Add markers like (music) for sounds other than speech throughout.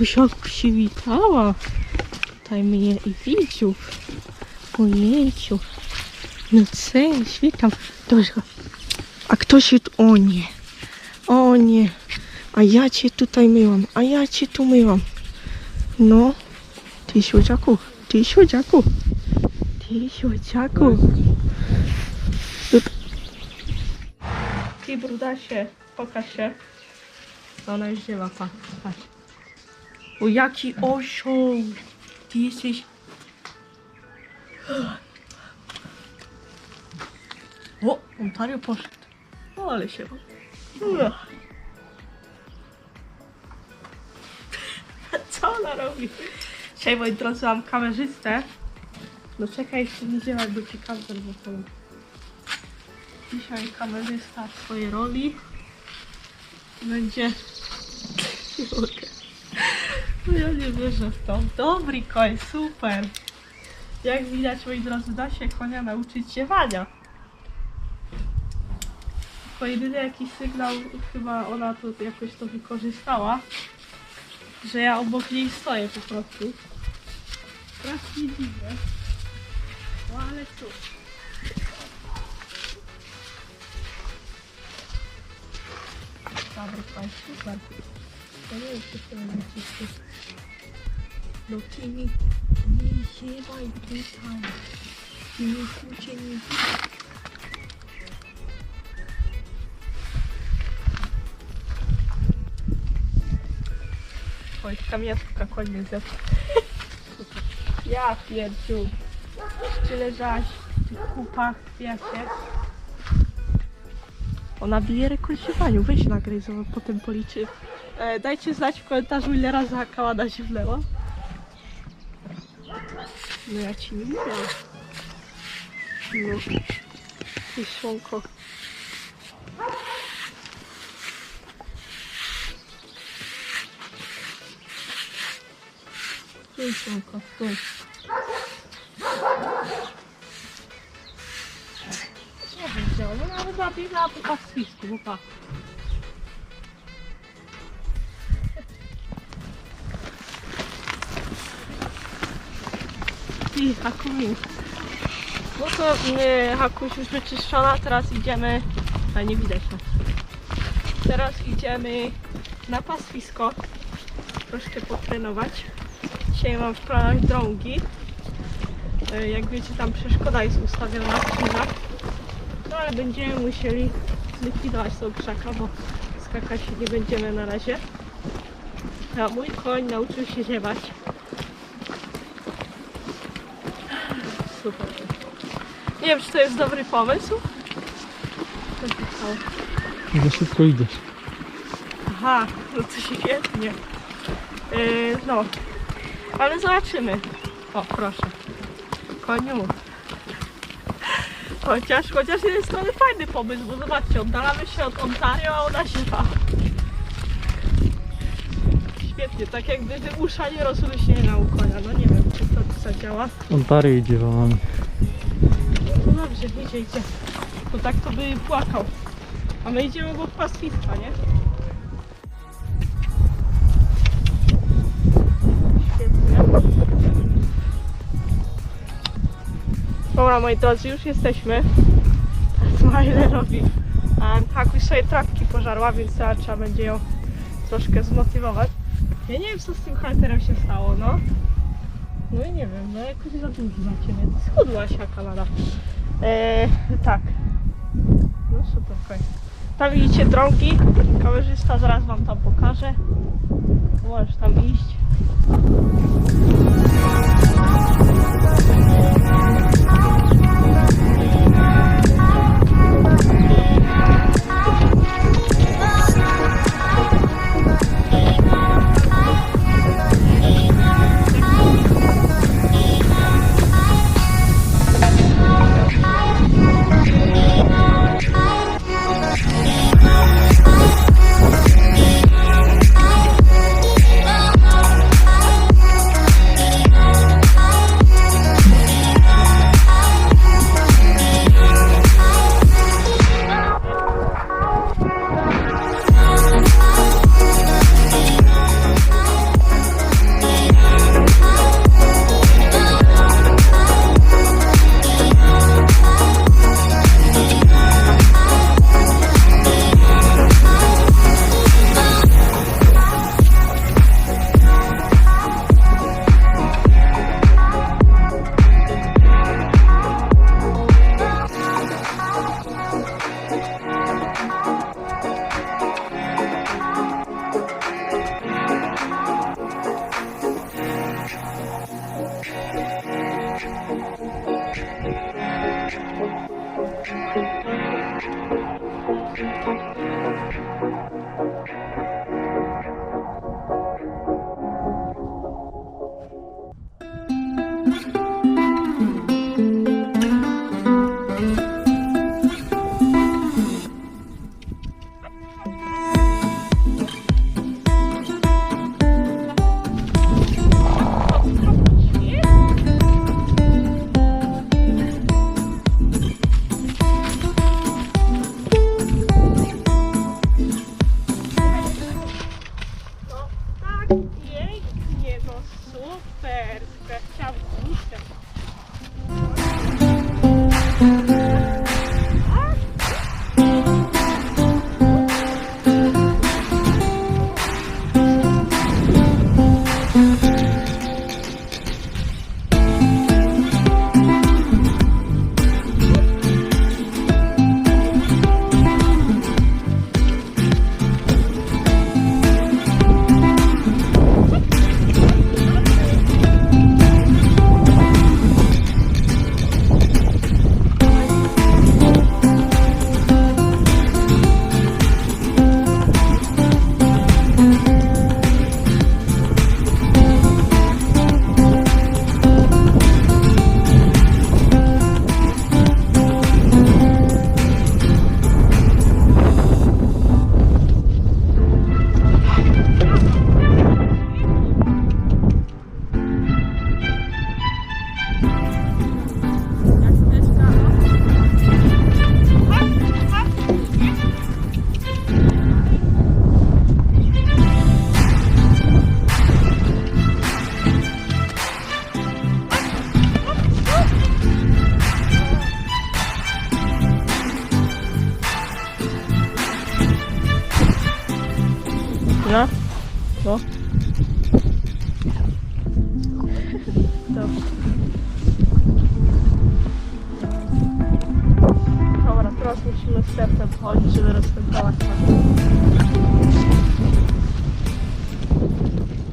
Jak przywitała. Tutaj mnie i widzów. Ojejciu. No cześć, witam. Dobrze. A kto się tu... O nie. O nie. A ja cię tutaj myłam. A ja cię tu myłam. No. Ty słodziaku. Ty słodziaku. Ty słodziaku. Ty brudasie. Pokaż się. Ona już dzieła, pa, patrz. O jaki osioł! Ty jesteś... O, Ontario poszedł. O, ale się... Ua. Co ona robi? Dzisiaj, moi drodzy, mam kamerzystę. No czekaj, jeszcze nie działa, jakby ci kamer wypomógł. Dzisiaj kamerzysta w swojej roli będzie... No ja nie wierzę w to. Dobry koń, super. Jak widać, moi drodzy, da się konia nauczyć siewania. Tylko jedyny jakiś sygnał, chyba ona to jakoś to wykorzystała, że ja obok niej stoję po prostu. Strasznie dziwne. No ale cóż. Dobry koń, super. To nie jest jeszcze nacisku. No ty mi nie ziewaj tutaj. Ty mi kurczę nie Oj, kamiatka konie zjadł. Ja pierdziu. Czy leżałaś w kupach, w piasie? Ona bije rekord w siewaniu. Weź nagraj, zobacz, potem policzy. E, dajcie znać w komentarzu, ile razy hakałada się wleła. No ja ci nie mówię. No. Ty słonko. Ty słonko, tu. Nie wiem gdzie ona, nawet zabiegała po pastwisku, bo pa. I Hakumiu. No to y, Hakuś już wyczyszczona, teraz idziemy... A nie widać nas. Teraz idziemy na pastwisko. Troszkę potrenować. Dzisiaj mam w planach drągi. Y, jak wiecie, tam przeszkoda jest ustawiona w krzyżach. No ale będziemy musieli zlikwidować tą krzaka, bo skakać nie będziemy na razie. A mój koń nauczył się ziewać. Super. Nie wiem, czy to jest dobry pomysł. Się? Za szybko idziesz. Aha, no to świetnie. Yy, no, ale zobaczymy. O, proszę. Koniu. Chociaż, chociaż z jednej strony fajny pomysł, bo zobaczcie, oddalamy się od Ontario, a ona siewa. Świetnie, tak jak gdyby usza nie rozluźnienia u konia. No nie wiem, czy to zadziała. Ontario idzie za wami. No dobrze, idzie, idzie. Bo tak to by płakał. A my idziemy obok pastwiska, nie? Świetnie. Dobra, moi drodzy, już jesteśmy. Smile robi. A Hakuś sobie trawki pożarła, więc teraz trzeba będzie ją troszkę zmotywować. Ja nie wiem, co z tym halterem się stało, no. No i nie wiem, no jakoś za duży na ciebie. Schudłaś jaka lada. Eee, tak. No super, okej. Tam widzicie drogi. Kamerzysta zaraz wam tam pokaże. Możesz tam iść. Pięknie, no super. super. No. No. Dobra. Teraz musimy z sercem wchodzić, żeby rozpętała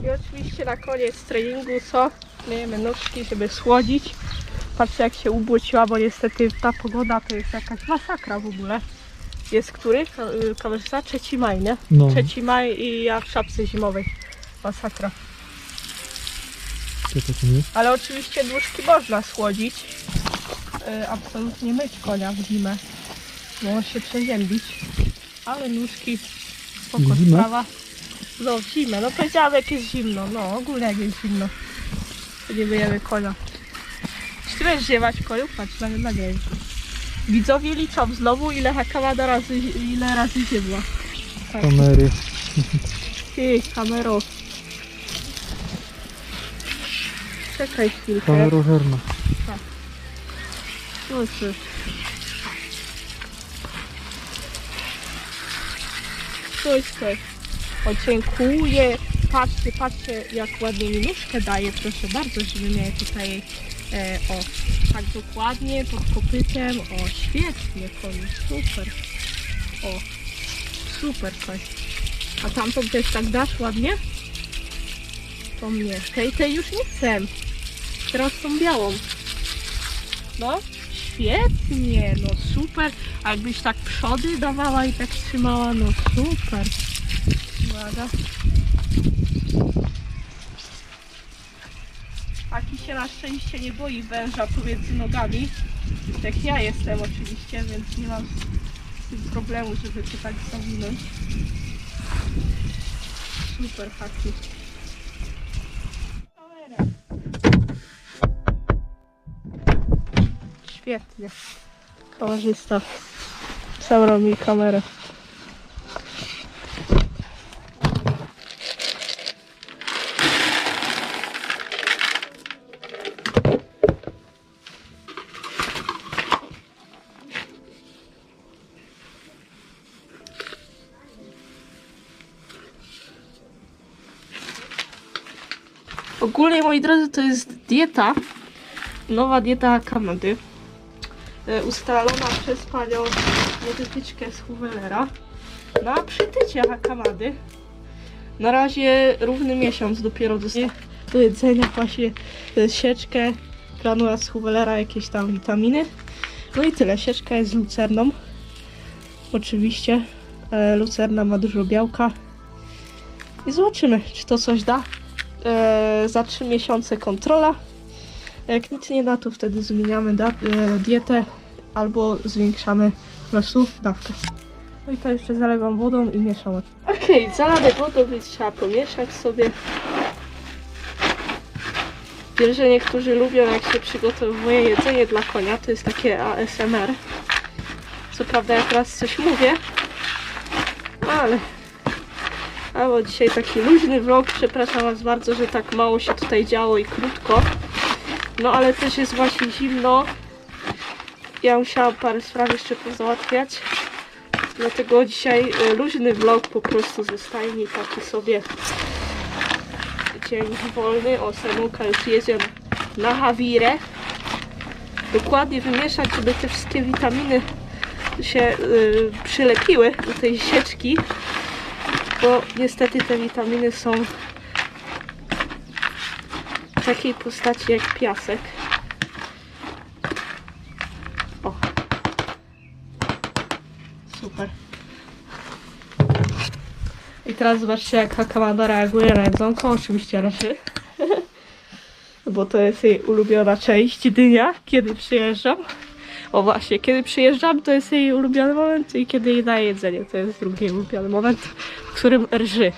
I oczywiście na koniec treningu co? Myjemy nóżki, żeby słodzić. Patrzcie jak się ubłociła, bo niestety ta pogoda to jest jakaś masakra w ogóle. Jest który? Y, Kamerzysta? 3 maj, nie? No, 3 maj i ja w szapce zimowej. Masakra. co to tam jest? Ale oczywiście nóżki można słodzić. Y, absolutnie myć konia w zimę. Może się przeziębić. Ale nóżki spoko zimę? sprawa. No w zimę. No powiedziałam jak jest zimno. No ogólnie jak jest zimno. To nie myjemy konia. Czy ty będziesz ziewać koniu? Patrz na nagraj. Widzowie liczą znowu ile hakamada razy, ile razy ziemła. Tak. Kamery. Ty, kamero. Czekaj chwilkę. Kamerożerna. Proszę. Coś coś. O, dziękuję. Patrzcie, patrzcie, jak ładnie mi nóżkę daje. Proszę bardzo, żeby miała tutaj e, o, tak dokładnie, pod kopytem. O, świetnie, koniu, super. O, super, koń. A tamtą też tak dasz ładnie? To mnie. Tej, tej już nie chcę. Teraz tą białą. No, świetnie, no super. A jakbyś tak przody dawała i tak trzymała, no super. Uwaga. Się na szczęście nie boi węża pomiędzy nogami. Jak ja jestem oczywiście, więc nie mam z tym problemu, żeby to tak zawinąć. Super haki. Świetnie. Kamerzysta zabrał mi kamerę. Ogólnie, moi drodzy, to jest dieta. Nowa dieta Kanady. e, ustalona przez panią dietetyczkę z Huwelera na przytycie Hakamady. Na razie równy miesiąc dopiero dostaje do jedzenia właśnie e, sieczkę, granula z Huwelera, jakieś tam witaminy. No i tyle. Sieczka jest z lucerną. Oczywiście. E, lucerna ma dużo białka. I zobaczymy, czy to coś da. E, za 3 miesiące kontrola. Jak nic nie da, to wtedy zmieniamy da- e, dietę albo zwiększamy po prostu dawkę. No i to jeszcze zalewam wodą i mieszam. Okej, zaladę wodą, więc trzeba pomieszać sobie. Wiem, że niektórzy lubią jak się przygotowuje jedzenie dla konia, to jest takie ASMR. Co prawda ja teraz coś mówię, ale... A bo dzisiaj taki luźny vlog, przepraszam was bardzo, że tak mało się tutaj działo i krótko. No ale też jest właśnie zimno. Ja musiałam parę spraw jeszcze pozałatwiać. Dlatego dzisiaj e, luźny vlog po prostu zostaje mi taki sobie dzień wolny. O, Samuka już jedzie na Hawirę. Dokładnie wymieszać, żeby te wszystkie witaminy się y, przylepiły do tej sieczki. Bo niestety te witaminy są w takiej postaci jak piasek. O. Super. I teraz zobaczcie jak Hakamada reaguje na jedzonko. Oczywiście leży. (laughs) Bo to jest jej ulubiona część dnia, kiedy przyjeżdżam. O właśnie, kiedy przyjeżdżam, to jest jej ulubiony moment i kiedy jej daję jedzenie, to jest drugi ulubiony moment, w którym rży.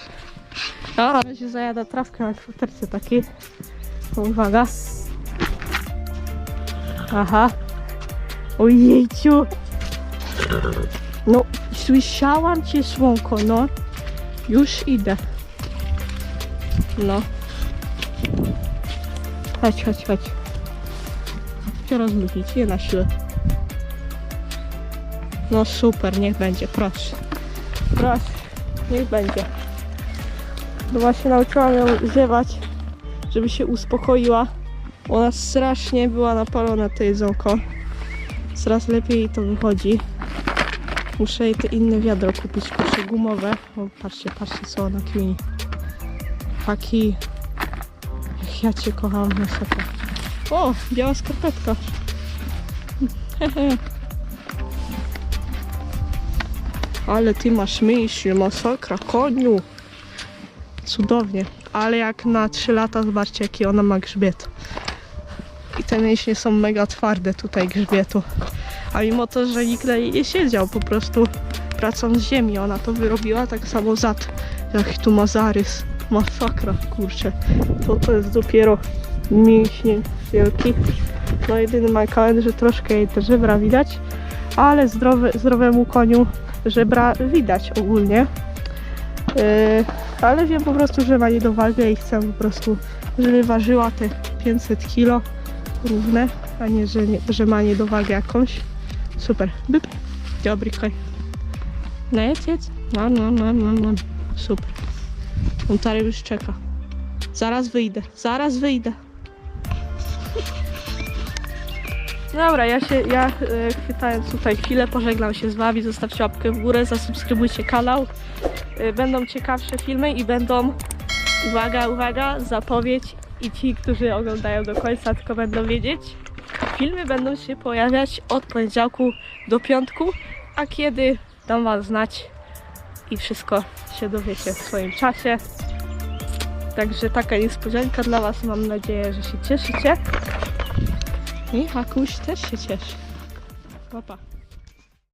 A na razie zajada trawkę na kwaterce takiej. O, Uwaga. Aha. Ojejciu. No, słyszałam cię, słonko, no. Już idę. No. Chodź, chodź, chodź. Chcę rozluźnić, nie na siłę. No super, niech będzie, proszę. Proszę, niech będzie. No właśnie nauczyłam ją ziewać, żeby się uspokoiła. Ona strasznie była napalona to jedzonko. Coraz lepiej to wychodzi. Muszę jej te inne wiadro kupić, kurczę gumowe. O, patrzcie, patrzcie co ona kmini. Taki... Jak ja cię kocham, masakra. O, biała skarpetka. (laughs) Ale ty masz mięśnie, masakra, koniu. Cudownie. Ale jak na 3 lata, zobaczcie jaki ona ma grzbiet. I te mięśnie są mega twarde tutaj grzbietu. A mimo to, że nikt niej nie siedział, po prostu pracą z ziemi ona to wyrobiła, tak samo zad. Jak tu ma zarys. Masakra, kurczę. To to jest dopiero mięśnie wielki. No jedyny mankament, że troszkę jej te żebra widać, ale zdrowe, zdrowemu koniu żebra widać ogólnie. Yy, ale wiem po prostu, że ma niedowagę i chcę po prostu, żeby ważyła te 500 kg równe, a nie, że, nie, że ma niedowagę jakąś. Super. Byp. Dobry koń. No jedz, jedz. No, no, no, no, no. Super. On już czeka. Zaraz wyjdę, zaraz wyjdę. Dobra, ja się, ja e, chwytając tutaj chwilę, pożegnam się z wami, zostawcie łapkę w górę, zasubskrybujcie kanał. E, będą ciekawsze filmy i będą, uwaga, uwaga, zapowiedź i ci, którzy oglądają do końca, tylko będą wiedzieć. Filmy będą się pojawiać od poniedziałku do piątku, a kiedy dam wam znać i wszystko się dowiecie w swoim czasie. Także taka niespodzianka dla was, mam nadzieję, że się cieszycie. I Hakuś też się cieszy. Papa.